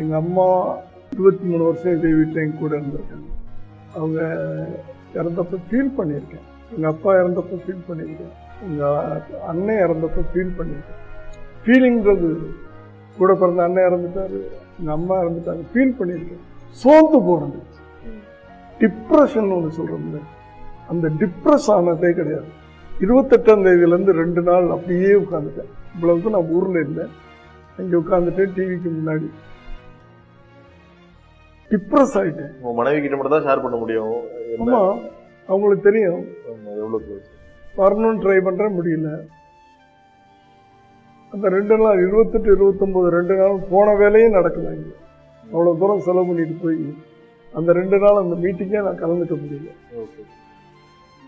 எங்கள் அம்மா இருபத்தி மூணு வருஷம் இதே வீட்டில் எங்க கூட இருந்திருக்காங்க அவங்க இறந்தப்ப ஃபீல் பண்ணியிருக்கேன். எங்கள் அப்பா இறந்தப்ப ஃபீல் பண்ணியிருக்கேன். எங்கள் அண்ணன் இறந்தப்ப ஃபீல் பண்ணியிருக்கேன். ஃபீலிங்கிறது கூட பிறந்த அண்ணன் இறந்துட்டாரு எங்கள் அம்மா இறந்துட்டாங்க ஃபீல் பண்ணியிருக்கேன். சோர்ந்து போனது. டிப்ரெஷன் ஒன்று சொல்கிறோம்ல அந்த டிப்ரெஸ் ஆனதே கிடையாது. இருபத்தெட்டாம் தேதியிலேருந்து ரெண்டு நாள் அப்படியே உட்காந்துட்டேன். இவ்வளவுக்கு நான் ஊரில் இல்லை. அங்கே உட்காந்துட்டேன் டிவிக்கு முன்னாடி. டிப்ரெஸ் ஆயிட்டேன். உங்க மனைவி கிட்ட மட்டும் தான் ஷேர் பண்ண முடியும். ஆமா அவங்களுக்கு தெரியும். எவ்வளவு. வரணும்னு ட்ரை பண்றேன் முடியல. அந்த ரெண்டு நாள் இருபத்தெட்டு இருபத்தொன்பது ரெண்டு நாள் போன வேலையும் நடக்கல இங்க. அவ்வளவு தூரம் செலவு பண்ணிட்டு போய் அந்த ரெண்டு நாள் அந்த மீட்டிங்கே நான் கலந்துக்க முடியல.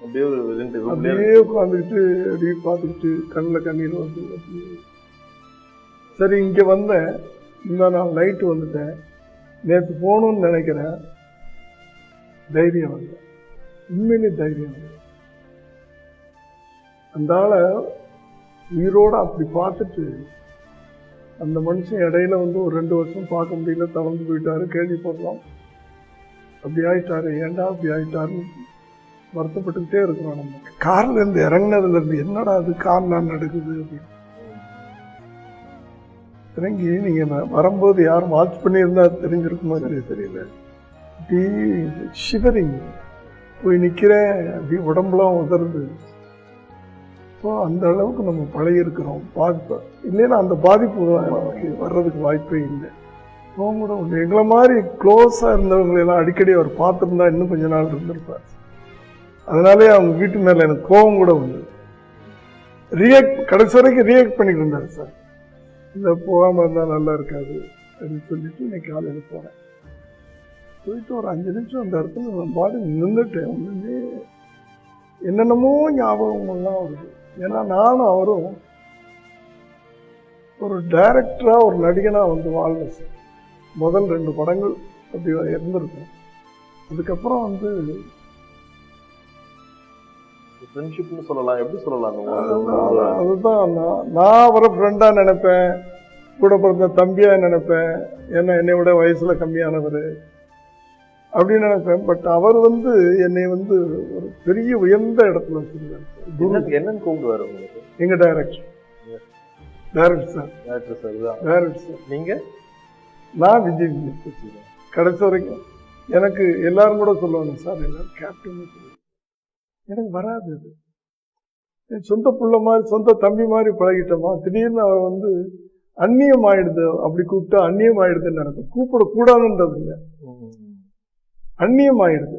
அப்படியே உட்காந்துக்கிட்டு அப்படியே பார்த்துக்கிட்டு கண்ணில் கண்ணீர் வந்து. சரி இங்கே வந்தேன். இந்த நாள் நைட்டு வந்துட்டேன். நேற்று போகணும்னு நினைக்கிறேன் தைரியம் இல்லை. உண்மையிலே தைரியம் இல்லை. அந்தால உயிரோடு உயிரோட அப்படி பார்த்துட்டு அந்த மனுஷன் இடையில வந்து ஒரு ரெண்டு வருஷம் பார்க்க முடியல தளர்ந்து போயிட்டாரு கேள்விப்படுறோம் அப்படி ஆயிட்டாரு ஏன்டா அப்படி ஆயிட்டாருன்னு வருத்தப்பட்டுக்கிட்டே இருக்கிறோம் நம்ம. கார்ல இருந்து இருந்து என்னடா அது கார்லாம் நடக்குது அப்படின்னு. இறங்கி நீங்கள் வரும்போது யாரும் வாட்ச் பண்ணியிருந்தா தெரிஞ்சிருக்குமா தெரிய தெரியல. அப்படி ஷிவரிங் போய் நிற்கிறேன் அப்படி உடம்புலாம் உதறுது. ஸோ அந்த அளவுக்கு நம்ம பழகிருக்கிறோம் பாதிப்பு இல்லைன்னா அந்த பாதிப்பு நமக்கு வர்றதுக்கு வாய்ப்பே இல்லை. அவங்க கூட உண்டு. எங்களை மாதிரி க்ளோஸாக இருந்தவங்களெல்லாம் அடிக்கடி அவர் பார்த்துருந்தா இன்னும் கொஞ்ச நாள் இருந்திருப்பார். அதனாலே அவங்க வீட்டு மேலே எனக்கு கோபம் கூட உண்டு ரியாக்ட் கடைசி வரைக்கும் ரியாக்ட் பண்ணிட்டு இருந்தார் சார். இந்த போகாம இருந்தா நல்லா இருக்காது அப்படின்னு சொல்லிட்டு இன்னைக்கு காலையில போனேன் போயிட்டு ஒரு அஞ்சு நிமிஷம் அந்த இடத்துல நான் பாடி நின்றுட்டேன் ஒண்ணுமே என்னென்னமோ ஞாபகங்கள்லாம் வருது. ஏன்னா நானும் அவரும் ஒரு டைரக்டரா ஒரு நடிகனா வந்து வாழ்ந்தேன் சார் முதல் ரெண்டு படங்கள் அப்படி இருந்திருக்கும். அதுக்கப்புறம் வந்து ஃப்ரெண்ட்ஷிப்னு சொல்லலாம். எப்படி சொல்லலாம்? அதுதான் நான் நான் அவரை ஃப்ரெண்டா நினைப்பேன். கூட பிறந்த தம்பியா நினைப்பேன்? ஏன்னா என்னை விட வயசுல கம்மியானவர். அப்படின்னு நினைப்பேன். பட் அவர் வந்து என்னை வந்து ஒரு பெரிய உயர்ந்த இடத்துல வச்சிருந்தார் என்னன்னு கூப்பிடுவாரு உங்களுக்கு? எங்க director director sir director sir தான் டைரக்டர் சார் நீங்க? நான் விஜய் விஜய் கடைசி வரைக்கும் எனக்கு எல்லாரும் கூட சொல்லுவாங்க சார் எல்லாரும் கேப்டன் எனக்கு வராது அது. என் சொந்த புள்ள மாதிரி சொந்த தம்பி மாதிரி பழகிட்டோமா? திடீர்னு அவர் வந்து அந்நியம் ஆயிடுது அப்படி கூப்பிட்டா அந்நியம் ஆயிடுதுன்னு நினைப்பேன் கூப்பிடக்கூடாதுன்றது இல்லை. அந்நியம் ஆயிடுது